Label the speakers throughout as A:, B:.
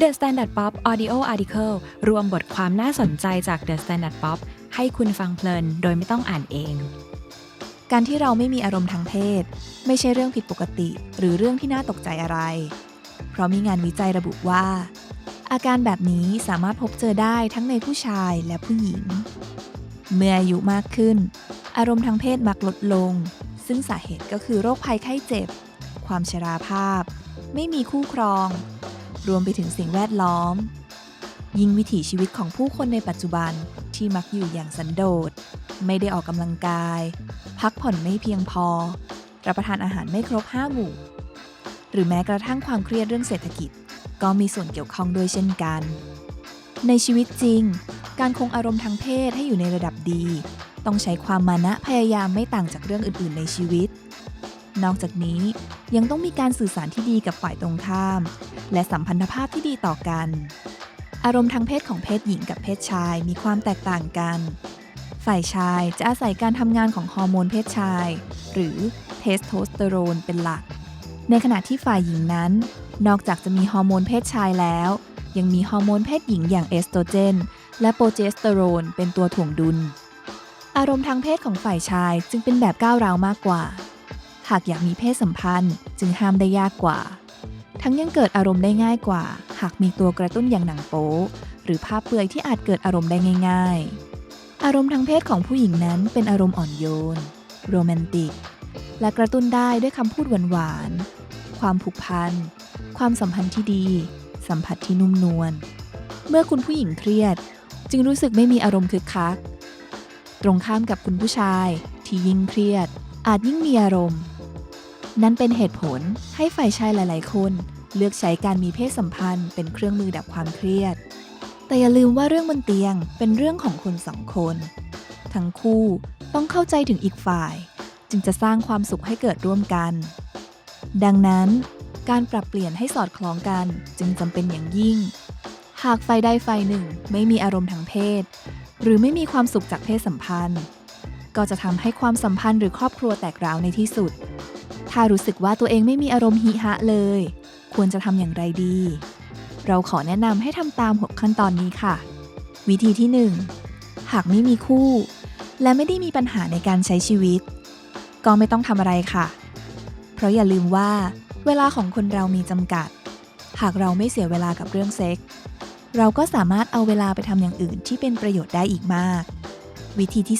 A: The Standard Pop Audio Article รวมบทความน่าสนใจจาก The Standard Pop ให้คุณฟังเพลินโดยไม่ต้องอ่านเอง
B: การที่เราไม่มีอารมณ์ทางเพศ ไม่ใช่เรื่องผิดปกติ หรือเรื่องที่น่าตกใจอะไร เพราะมีงานวิจัยระบุว่า อาการแบบนี้สามารถพบเจอได้ทั้งในผู้ชายและผู้หญิง เมื่ออายุมากขึ้น อารมณ์ทางเพศมักลดลง ซึ่งสาเหตุก็คือโรคภัยไข้เจ็บ ความชราภาพ ไม่มีคู่ครอง รวมไปถึงสิ่งแวดล้อม ยิ่งวิถีชีวิตของผู้คนในปัจจุบันที่มักอยู่อย่างสันโดษ ไม่ได้ออกกำลังกาย พักผ่อนไม่เพียงพอ รับประทานอาหารไม่ครบห้าหมู่ หรือแม้กระทั่งความเครียดเรื่องเศรษฐกิจ ก็มีส่วนเกี่ยวข้องด้วยเช่นกัน ในชีวิตจริง การคงอารมณ์ทางเพศให้อยู่ในระดับดี ต้องใช้ความมานะพยายามไม่ต่างจากเรื่องอื่น ๆ ในชีวิต นอกจากนี้ยังต้องมีการสื่อสารที่ดีกับฝ่ายตรงข้าม และสัมพันธภาพที่ดีต่อกัน อารมณ์ทางเพศของเพศหญิงกับเพศชายมีความแตกต่างกัน ฝ่ายชายจะอาศัยการทำงานของฮอร์โมนเพศชาย หรือเทสโทสเตอโรนเป็นหลัก ในขณะที่ฝ่ายหญิงนั้น นอกจากจะมีฮอร์โมนเพศชายแล้ว ยังมีฮอร์โมนเพศหญิงอย่างเอสโตรเจน และโปรเจสเตอโรนเป็นตัวถ่วงดุล อารมณ์ทางเพศของฝ่ายชายจึงเป็นแบบก้าวร้าวมากกว่า หากอยากมีเพศสัมพันธ์จึงห้ามได้ยากกว่า ทั้งยังเกิดอารมณ์ได้ง่ายกว่า หากมีตัวกระตุ้นอย่างหนังโป๊หรือภาพเปลือยที่อาจเกิดอารมณ์ได้ง่าย ๆ อารมณ์ทางเพศของผู้หญิงนั้นเป็นอารมณ์อ่อนโยน โรแมนติก และกระตุ้นได้ด้วยคำพูดหวานๆ ความผูกพัน ความสัมพันธ์ที่ดี สัมผัสที่นุ่มนวล เมื่อคุณผู้หญิงเครียด จึงรู้สึกไม่มีอารมณ์คึกคัก ตรงข้ามกับคุณผู้ชายที่ยิ่งเครียด อาจยิ่งมีอารมณ์ นั่นเป็นเหตุผลให้ฝ่ายชายหลาย ๆ คน เลือกใช้การมีเพศสัมพันธ์เป็นเครื่องมือดับความเครียด แต่อย่าลืมว่าเรื่องบนเตียงเป็นเรื่องของคนสองคน ทั้งคู่ต้องเข้าใจถึงอีกฝ่าย จึงจะสร้างความสุขให้เกิดร่วมกัน ดังนั้น การปรับเปลี่ยนให้สอดคล้องกันจึงจำเป็นอย่างยิ่ง หากฝ่ายใดฝ่ายหนึ่งไม่มีอารมณ์ทางเพศ หรือไม่มีความสุขจากเพศสัมพันธ์ ก็จะทำให้ความสัมพันธ์หรือครอบครัวแตกร้าวในที่สุด ถ้ารู้สึกว่าตัวเองไม่มีอารมณ์หิฮะเลย ควรจะทำอย่างไรดี เราขอแนะนำให้ทำตามหกขั้นตอนนี้ค่ะ วิธีที่ 1 หากไม่มีคู่ และไม่ได้มีปัญหาในการใช้ชีวิต ก็ไม่ต้องทำอะไรค่ะ เพราะอย่าลืมว่า เวลาของคนเรามีจำกัด หากเราไม่เสียเวลากับเรื่องเซ็กส์เราก็สามารถเอาเวลาไปทำอย่างอื่นที่เป็นประโยชน์ได้อีกมาก วิธีที่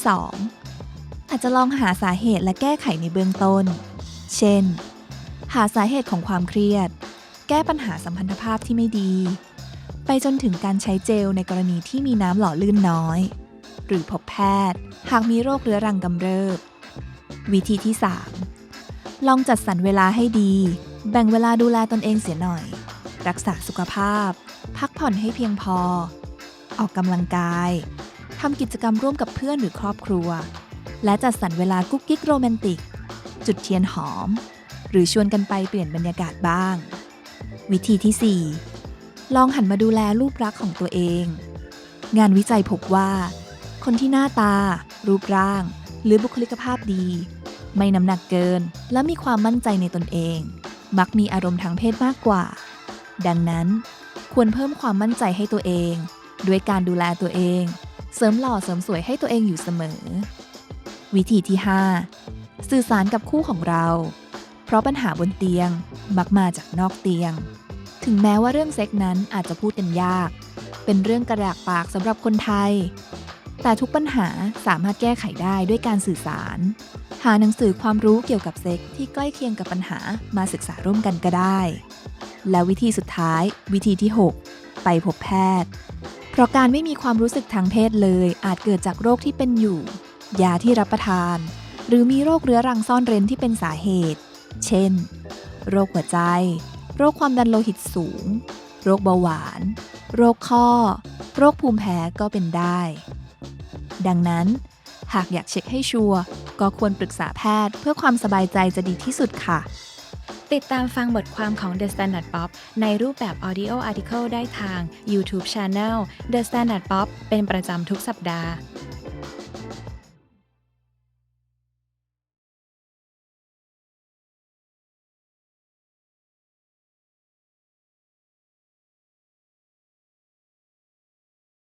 B: 2 อาจจะลองหาสาเหตุและแก้ไขในเบื้องต้น เช่น หาสาเหตุของความเครียด แก้ปัญหาสัมพันธภาพที่ไม่ดี ไปจนถึงการใช้เจลในกรณีที่มีน้ำหล่อลื่นน้อย หรือพบแพทย์ หากมีโรคเรื้อรังกำเริบ วิธีที่ 3 ลองจัดสรรเวลาให้ดี แบ่งเวลาดูแลตนเองเสียหน่อย รักษาสุขภาพ พักผ่อนให้เพียงพอ ออกกำลังกายทำกิจกรรมร่วมกับเพื่อนหรือครอบครัว และจัดสรรเวลากุ๊กกิ๊กโรแมนติก จุดเทียนหอม หรือชวนกันไปเปลี่ยนบรรยากาศบ้าง วิธีที่ 4 ลองหันมาดูแลรูปลักษณ์ของตัวเอง งานวิจัยพบว่า คนที่หน้าตา รูปร่าง หรือบุคลิกภาพดี ไม่น้ำหนักเกิน และมีความมั่นใจในตนเอง มักมีอารมณ์ทางเพศมากกว่า ดังนั้น ควรเพิ่มความมั่นใจให้ตัวเอง ด้วยการดูแลตัวเอง เสริมหล่อเสริมสวยให้ตัวเองอยู่เสมอวิธีที่ 5 สื่อสารกับคู่ของเรา เพราะปัญหาบนเตียงมักมาจากนอกเตียง ถึงแม้ว่าเรื่องเซ็กนั้นอาจจะพูดกันยาก เป็นเรื่องกระดากปากสำหรับคนไทย แต่ทุกปัญหาสามารถแก้ไขได้ด้วยการสื่อสาร หาหนังสือความรู้เกี่ยวกับเซ็กที่ใกล้เคียงกับปัญหามาศึกษาร่วมกันก็ได้ และวิธีสุดท้าย วิธีที่ 6 ไปพบแพทย์ เพราะการไม่มีความรู้สึกทางเพศเลยอาจเกิดจากโรคที่เป็นอยู่ ยาที่รับประทาน หรือมีโรคเรื้อรังซ่อนเร้นที่เป็นสาเหตุ เช่น โรคหัวใจ โรคความดันโลหิตสูง โรคเบาหวาน โรคข้อ โรคภูมิแพ้ก็เป็นได้ ดังนั้น หากอยากเช็คให้ชัวร์ก็ควรปรึกษาแพทย์เพื่อความสบายใจจะดีที่สุดค่ะ
A: ติดตามฟังบทความของ The Standard Pop ในรูปแบบ Audio Article ได้ทาง YouTube Channel The Standard Pop เป็นประจำทุกสัปดาห์